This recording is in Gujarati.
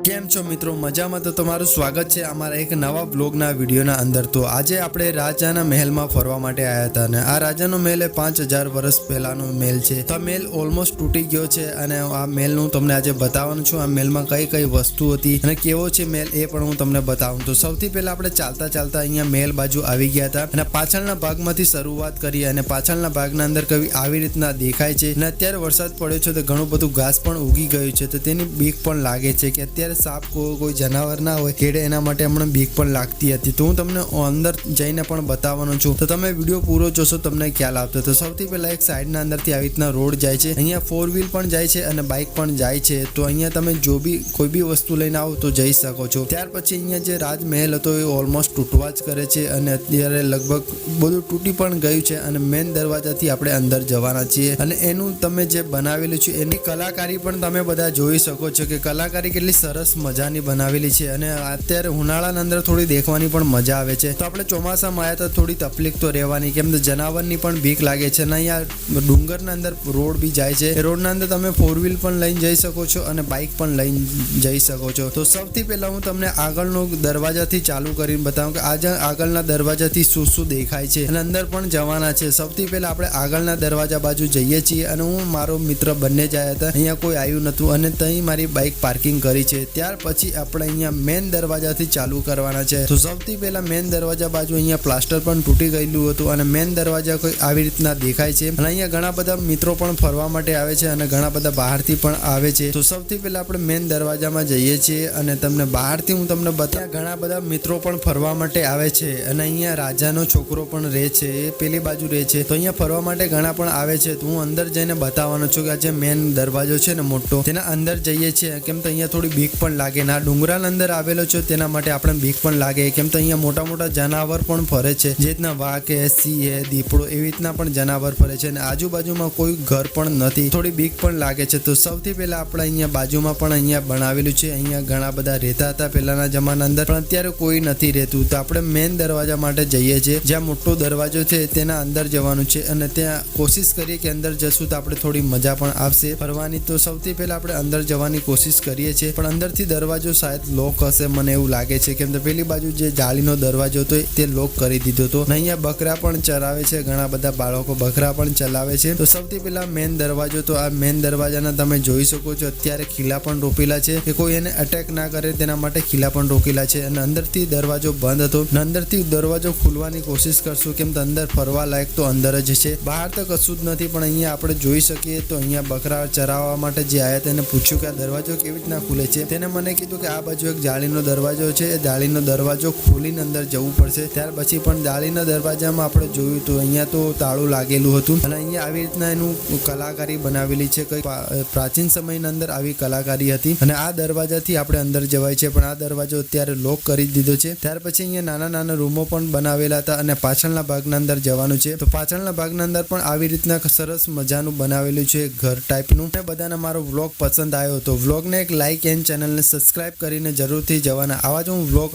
કેમ છો મિત્રો? મજામાં તો તમારું સ્વાગત છે અમારા એક નવા બ્લોગના વિડીયોના અંદર. તો આજે આપણે રાજાના મહેલમાં ફરવા માટે આવ્યા હતા અને આ રાજાનો મહેલ એ પાંચ હજાર વર્ષ પહેલાનો મહેલ છે. તો આ મહેલ ઓલમોસ્ટ તૂટી ગયો છે અને આ મહેલનું તમને આજે બતાવવાનું છું. આ મહેલમાં કઈ કઈ વસ્તુ હતી અને કેવો છે મહેલ એ પણ હું તમને બતાવું. તો સૌથી પહેલા આપણે ચાલતા ચાલતા અહીંયા મહેલ બાજુ આવી ગયા હતા અને પાછળના ભાગમાંથી શરૂઆત કરી અને પાછળના ભાગના અંદર કઈ આવી રીતના દેખાય છે અને અત્યારે વરસાદ પડ્યો છે તો ઘણું બધું ઘાસ પણ ઉગી ગયું છે તો તેની બીક પણ લાગે છે કે અત્યારે સાપ કોઈ કોઈ જનાવર ના હોય કેડે એના માટે હમણાં બીક પણ લાગતી હતી. તો હું તમને અંદર જઈને પણ બતાવવાનો છું. તો તમે વીડિયો પૂરો જોશો, તમને ખ્યાલ આવતો તો સૌથી પહેલા એક સાઈડના અંદરથી આવી રીતના રોડ જાય છે. અહીંયા ફોર વ્હીલ પણ જાય છે અને બાઇક પણ જાય છે. તો અહીંયા તમે જો બી કોઈ બી વસ્તુ લઈને આવો તો જઈ શકો છો. ત્યાર પછી અહીંયા જે રાજમહેલ હતો એ ઓલમોસ્ટ તૂટવા જ કરે છે અને અત્યારે લગભગ બધું તૂટી પણ ગયું છે અને મેન દરવાજાથી આપણે અંદર જવાના છીએ. અને એનું તમે જે બનાવેલું છે, એની કલાકારી પણ તમે બધા જોઈ શકો છો કે કલાકારી કેટલી સરસ મજાની બનાવેલી છે અને અત્યારે ઉનાળાની અંદર થોડી દેખવાની પણ મજા આવે છે. તો આપણે ચોમાસામાં આવ્યા તો થોડી તકલીફ તો રહેવાની કેમ તો જનાવરની પણ બીક લાગે છે અને અહીંયા ડુંગરના અંદર રોડ બી જાય છે. રોડના અંદર તમે ફોર વ્હીલ પણ લઈને જઈ શકો છો અને બાઇક પણ લઈને જઈ શકો છો. તો સૌથી પહેલાં હું તમને આગળનો દરવાજાથી ચાલુ કરીને બતાવું કે આજે આગળના દરવાજાથી શું શું દેખાય છે અને અંદર પણ જવાના છે. સૌથી પહેલાં આપણે આગળના દરવાજા બાજુ જઈએ છીએ અને હું મારો મિત્ર બંને જાય હતા. અહીંયા કોઈ આવ્યું નતું અને ત્યાં મારી બાઇક પાર્કિંગ કરી છે. ત્યાર પછી આપણે અહીંયા મેન દરવાજાથી ચાલુ કરવાના છે. તો સૌથી પહેલા મેન દરવાજા બાજુ અહીંયા પ્લાસ્ટર પણ તૂટી ગયેલું હતું અને મેન દરવાજા કોઈ આવી રીતના દેખાય છે. અને અહીંયા ઘણા બધા મિત્રો પણ ફરવા માટે આવે છે અને ઘણા બધા બહારથી પણ આવે છે. તો સૌથી પહેલા આપણે મેન દરવાજામાં જઈએ છીએ અને તમને બહારથી હું તમને બતા ઘણા બધા મિત્રો પણ ફરવા માટે આવે છે અને અહીંયા રાજાનો છોકરો પણ રહે છે, એ પેલી બાજુ રહે છે. તો અહીંયા ફરવા માટે ઘણા પણ આવે છે. તો હું અંદર જઈને બતાવવાનો છું કે આ જે મેન દરવાજો છે ને મોટો, તેના અંદર જઈએ છીએ. કેમ તો અહીંયા થોડી બીક પણ લાગે. ના ડુંગરાળ અંદર આવેલો છે તેના માટે આપણે બીક પણ લાગે. કેમ તો અહીંયા મોટા મોટા જનાવર પણ ફરે છે. જે રીતના વાઘ એ, સિંહ છે દીપડો એવી રીતના પણ જનાવર ફરે છે અને આજુબાજુમાં કોઈ ઘર પણ નથી. થોડી બીક પણ લાગે છે. તો સૌથી પહેલા આપણે અહીંયા બાજુમાં પણ અહીંયા બનાવેલું છે. અહીંયા ઘણા બધા રહેતા હતા પહેલાના જમાના અંદર, પણ અત્યારે કોઈ નથી રહેતું. તો આપણે મેન દરવાજા માટે જઈએ છીએ. જ્યાં મોટો દરવાજો છે તેના અંદર જવાનું છે અને ત્યાં કોશિશ કરીએ કે અંદર જશું તો આપણે થોડી મજા પણ આવશે. ફરવાની તો સૌથી પહેલા આપણે અંદર જવાની કોશિશ કરીએ છીએ. પણ અંદરથી દરવાજો શાયદ લોક હશે, મને એવું લાગે છે. કેમ તો પેલી બાજુ જે જાળીનો દરવાજો હતો તે લોક કરી દીધો હતો. અહીંયા બકરા પણ ચરાવે છે, ઘણા બધા બાળકો બકરા પણ ચલાવે છે. તો સૌથી પહેલા મેન દરવાજો તો આ મેન દરવાજાના તમે જોઈ શકો છો. અત્યારે ખીલા પણ રોપેલા છે કે કોઈ એને અટેક ના કરે તેના માટે ખીલા પણ રોકેલા છે. અને અંદરથી દરવાજો બંધ હતો. અને અંદરથી દરવાજો ખોલવાની કોશિશ કરશું કેમ તો અંદર ફરવા લાયક તો અંદર જ છે. બહાર તો કશું જ નથી, પણ અહીંયા આપણે જોઈ શકીએ તો અહીંયા બકરા ચરાવવા માટે જે આવ્યા તેને પૂછ્યું કે આ દરવાજો કેવી રીતના ખુલે છે. તેને મને કીધું કે આ બાજુ એક જાળીનો દરવાજો છે. એ જાળીનો દરવાજો ખોલીને અંદર જવું પડશે. ત્યાર પછી પણ જાળીના દરવાજામાં આપણે જોયું હતું અહીંયા તો તાળું લાગેલું હતું. અને અહીંયા આવી રીતના એનું કલાકારી બનાવેલી છે. કઈ પ્રાચીન સમયની અંદર આવી કલાકારી હતી. અને આ દરવાજાથી આપણે અંદર જવાય છે. પણ આ દરવાજો અત્યારે લોક કરી દીધો છે. ત્યાર પછી અહીંયા નાના નાના રૂમો પણ બનાવેલા હતા અને પાછળના ભાગના અંદર જવાનું છે. તો પાછળના ભાગના અંદર પણ આવી રીતના સરસ મજાનું બનાવેલું છે ઘર ટાઈપનું બધાને મારો વ્લોગ પસંદ આવ્યો હતો વ્લોગને એક લાઇક એન્ડ ચેનલને સબસ્ક્રાઈબ કરીને જરૂરથી જવાના. આવા જ હું વ્લોગ